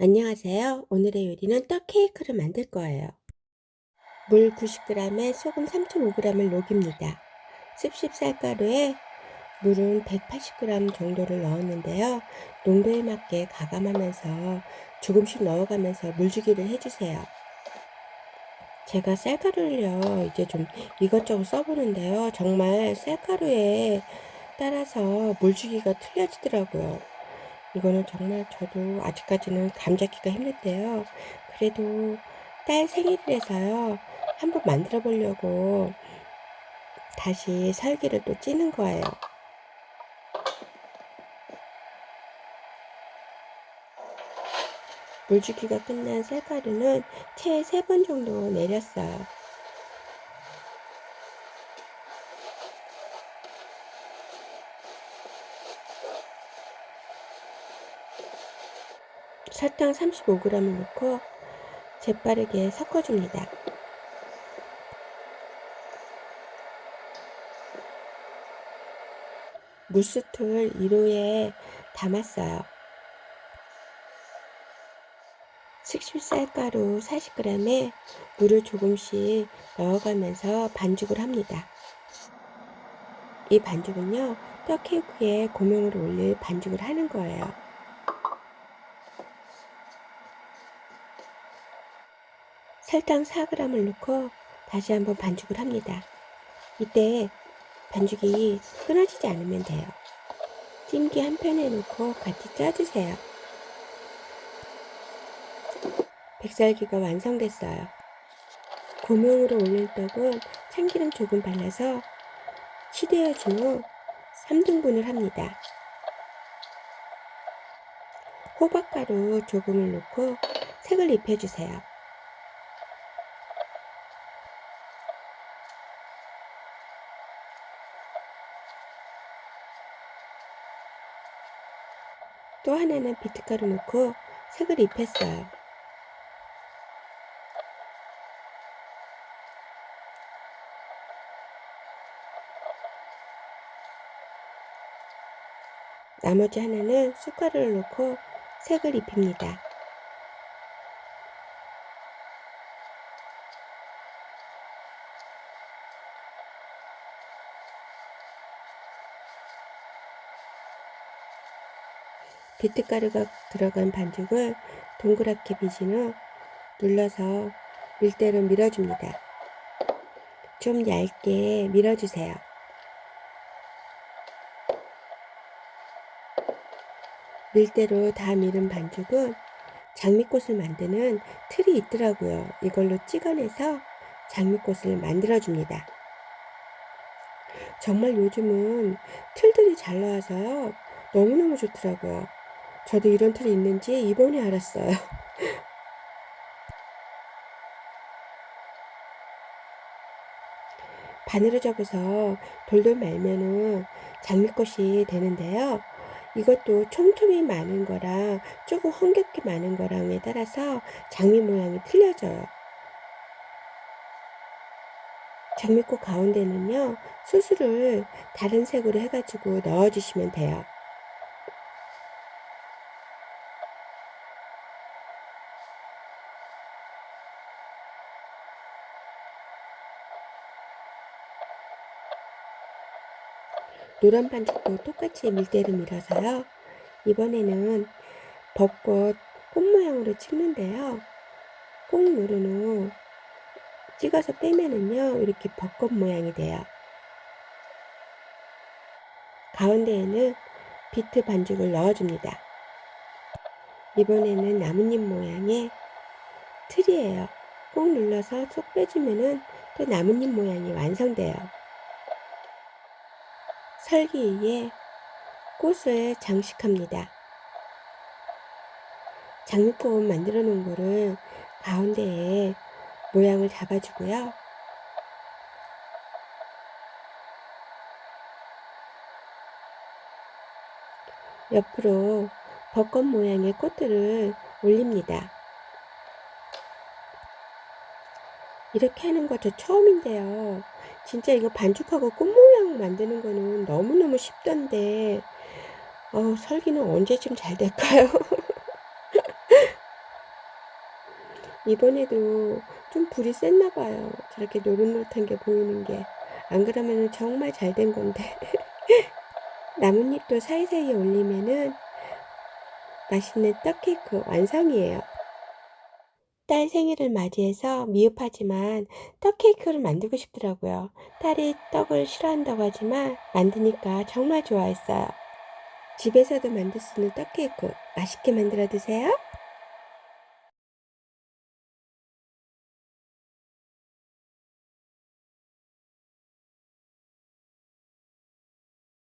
안녕하세요. 오늘의 요리는 떡 케이크를 만들 거예요. 물 90g에 소금 3.5g을 녹입니다. 습식 쌀가루에 물은 180g 정도를 넣었는데요. 농도에 맞게 가감하면서 조금씩 넣어가면서 물주기를 해주세요. 제가 쌀가루를요, 이제 좀 이것저것 써보는데요. 정말 쌀가루에 따라서 물주기가 틀려지더라고요. 이거는 정말 저도 아직까지는 감 잡기가 힘든데요. 그래도 딸 생일이라서요. 한번 만들어 보려고 다시 설기를 또 찌는 거예요. 물주기가 끝난 쌀가루는 채 세 번 정도 내렸어요. 설탕 35g을 넣고 재빠르게 섞어줍니다. 물수틀 1호에 담았어요. 식십쌀가루 40g에 물을 조금씩 넣어가면서 반죽을 합니다. 이 반죽은요, 떡 케이크에 고명으로 올릴 반죽을 하는 거예요. 설탕 4g을 넣고 다시 한번 반죽을 합니다. 이때 반죽이 끊어지지 않으면 돼요. 찜기 한 편에 넣고 같이 짜주세요. 백설기가 완성됐어요. 고명으로 올린 떡은 참기름 조금 발라서 치대어준 후 3등분을 합니다. 호박가루 조금을 넣고 색을 입혀주세요. 또 하나는 비트가루 넣고 색을 입혔어요. 나머지 하나는 숟가루를 넣고 색을 입힙니다. 비트가루가 들어간 반죽을 동그랗게 빚은 후 눌러서 밀대로 밀어줍니다. 좀 얇게 밀어주세요. 밀대로 다 밀은 반죽은 장미꽃을 만드는 틀이 있더라고요. 이걸로 찍어내서 장미꽃을 만들어줍니다. 정말 요즘은 틀들이 잘 나와서요. 너무너무 좋더라고요. 저도 이런 틀이 있는지 이번에 알았어요. 바늘을 접어서 돌돌 말면은 장미꽃이 되는데요. 이것도 촘촘히 많은 거랑 조금 헝겹게 많은 거랑에 따라서 장미 모양이 틀려져요. 장미꽃 가운데는요, 수술을 다른 색으로 해가지고 넣어주시면 돼요. 노란 반죽도 똑같이 밀대로 밀어서요. 이번에는 벚꽃 꽃 모양으로 찍는데요. 꾹 누른 후 찍어서 빼면은요. 이렇게 벚꽃 모양이 돼요. 가운데에는 비트 반죽을 넣어줍니다. 이번에는 나뭇잎 모양의 틀이에요. 꾹 눌러서 쏙 빼주면은 또 나뭇잎 모양이 완성돼요. 설기 위에 꽃을 장식합니다. 장미꽃 만들어 놓은 거를 가운데에 모양을 잡아주고요. 옆으로 벚꽃 모양의 꽃들을 올립니다. 이렇게 하는 거 저 처음인데요. 진짜 이거 반죽하고 꽃 모양 만드는 거는 너무너무 쉽던데, 어, 설기는 언제쯤 잘 될까요? 이번에도 좀 불이 셌나 봐요. 저렇게 노릇노릇한 게 보이는 게. 안 그러면 정말 잘 된 건데. 나뭇잎도 사이사이에 올리면은 맛있는 떡 케이크 완성이에요. 딸 생일을 맞이해서 미흡하지만 떡 케이크를 만들고 싶더라고요. 딸이 떡을 싫어한다고 하지만 만드니까 정말 좋아했어요. 집에서도 만들 수 있는 떡 케이크 맛있게 만들어 드세요.